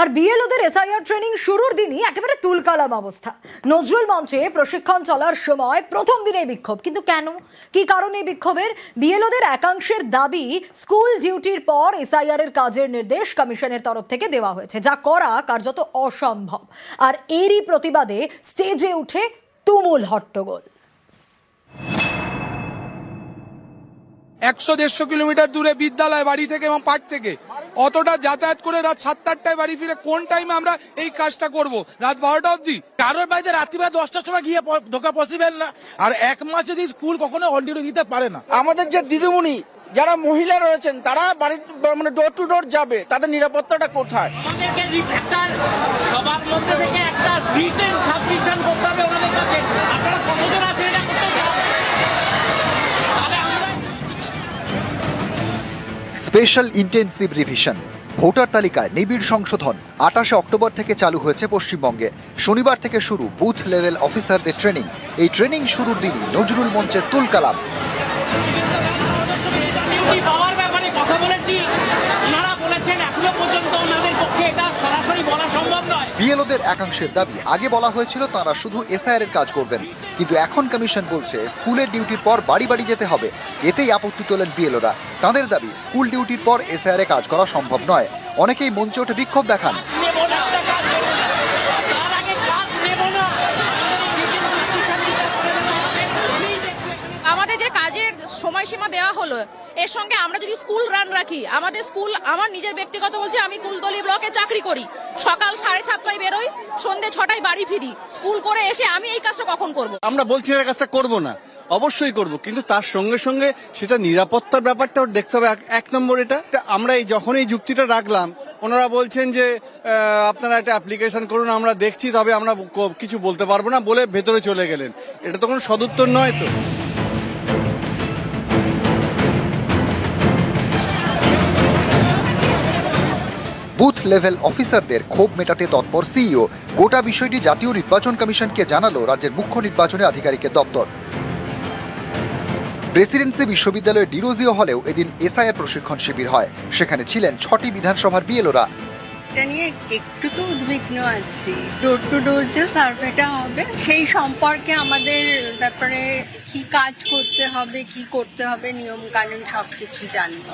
আর বিএলওদের SIR training শুরুর দিনই একেবারে তুলকালাম অবস্থা। নজরুল মঞ্চে প্রশিক্ষণ চলার সময় প্রথম দিনে বিক্ষোভ। কিন্তু কেন? কি কারণে বিক্ষোভের? বিএলওদের একাংশের দাবি স্কুল ডিউটির পর এসআইআর এর কাজের নির্দেশ কমিশনের তরফ থেকে দেওয়া হয়েছে, যা করা কার্যত অসম্ভব। আর এরই প্রতিবাদে স্টেজে উঠে তুমুল হট্টগোল। একশো দেড়শো কিলোমিটার দূরে বিদ্যালয় বাড়ি থেকে এবং পার্ক থেকে অতটা যাতায়াত করে রাত সাতটা আটটায় বাড়ি ফিরে কোন টাইমে আমরা এই কাজটা করব? রাত বারোটা অবধি। কারোর বাড়িতে রাত্রিবেলা দশটার সময় গিয়ে ঢোকা পসিবল না। আর এক মাস যদি স্কুল কখনো অলরেডি দিতে পারে না। আমাদের যে দিদিমণি যারা মহিলা রয়েছেন তারা বাড়ির মানে ডোর টু ডোর যাবে। তাদের নিরাপত্তাটা কোথায়? আমাদেরকে একটা সবার মধ্যে থেকে একটা written special intensive revision. Voter তালিকায় নিবিড় সংশোধন। আটাশে অক্টোবর থেকে চালু হয়েছে পশ্চিমবঙ্গে। শনিবার থেকে শুরু বুথ লেভেল অফিসারদের ট্রেনিং। এই ট্রেনিং শুরুর দিনই নজরুল মঞ্চের তুলকালাম ডিউটি পাওয়ার ব্যাপারে কথা বলেছি ওনারা বলেছেন এখনও পর্যন্ত ওনাদের পক্ষে এটা সরাসরি বলা সম্ভব নয় বিএলওদের একাংশের দাবি, আগে বলা হয়েছিল তারা শুধু এসআইআর এর কাজ করবেন। কিন্তু এখন কমিশন বলছে, স্কুলের ডিউটির পর বাড়ি বাড়ি যেতে হবে। এতেই আপত্তি তোলেন বিএলওরা। তাদের দাবি, স্কুল ডিউটির পর এসআইআর এ কাজ করা সম্ভব নয়। অনেকেই মঞ্চে উঠে বিক্ষোভ দেখান। আমাদের যে কাজের সময়সীমা দেওয়া হলো এর সঙ্গে আমরা যদি স্কুল রান রাখি, আমাদের স্কুল, আমার নিজের ব্যক্তিগত বলছে, আমি কুলতলি ব্লকে চাকরি করি। সকাল সাড়ে সাতটায় বেরোই, সন্ধে ছটায় বাড়ি ফিরি। স্কুল করে এসে আমি এই কাজটা কখন করব? আমরা বলছি এই কাজটা করব না, অবশ্যই করব, কিন্তু তার সঙ্গে সঙ্গে সেটা নিরাপত্তার ব্যাপারটাও দেখতে হবে, এক- নম্বর এটা। আমরা এই যখন এই যুক্তিটা রাখলাম, ওনারা বলছেন যে আপনারা একটা অ্যাপ্লিকেশন করুন, আমরা দেখছি, তবে আমরা কিছু বলতে পারব না বলে ভেতরে চলে গেলেন। এটা তো কোনো সদুত্তর নয় তো। বুথ লেভেল অফিসারদের ক্ষোভ মেটাতে তৎপর সিইও। গোটা বিষয়টি জাতীয় নির্বাচন কমিশনকে জানালো রাজ্যের মুখ্য নির্বাচনী আধিকারিকের দপ্তর। প্রেসিডেন্সি বিশ্ববিদ্যালয়ের ডিরোজিও হলেও এদিন এসআইআর প্রশিক্ষণ শিবির হয়। সেখানে ছিলেন ছটি বিধানসভার বিএলওরা। এটা নিয়ে একটু তো উদ্বিগ্ন আছি। ডোর টু ডোর যে সার্ভেটা হবে, সেই সম্পর্কে আমাদের তারপরে কি কাজ করতে হবে, কি করতে হবে নিয়ম কানুন সবকিছু জানব।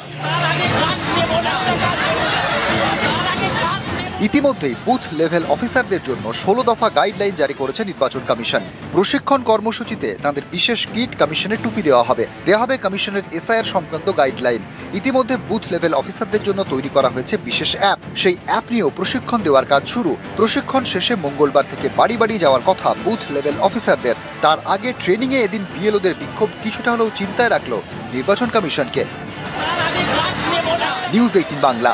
ইতিমধ্যেই বুথ লেভেল অফিসারদের জন্য ষোলো দফা গাইডলাইন জারি করেছে নির্বাচন কমিশন। প্রশিক্ষণ কর্মসূচিতে তাদের বিশেষ কিট কমিশনের টুপি দেওয়া হবে। দেওয়া হবে কমিশনের এসআইআর সংক্রান্ত গাইডলাইন। ইতিমধ্যে বুথ লেভেল অফিসারদের জন্য তৈরি করা হয়েছে বিশেষ অ্যাপ। সেই অ্যাপ নিয়েও প্রশিক্ষণ দেওয়ার কাজ শুরু। প্রশিক্ষণ শেষে মঙ্গলবার থেকে বাড়ি বাড়ি যাওয়ার কথা বুথ লেভেল অফিসারদের। তার আগে ট্রেনিংয়ে এদিন বিএলওদের বিক্ষোভ কিছুটা হলেও চিন্তায় রাখল নির্বাচন কমিশনকে। News eighteen Bangla.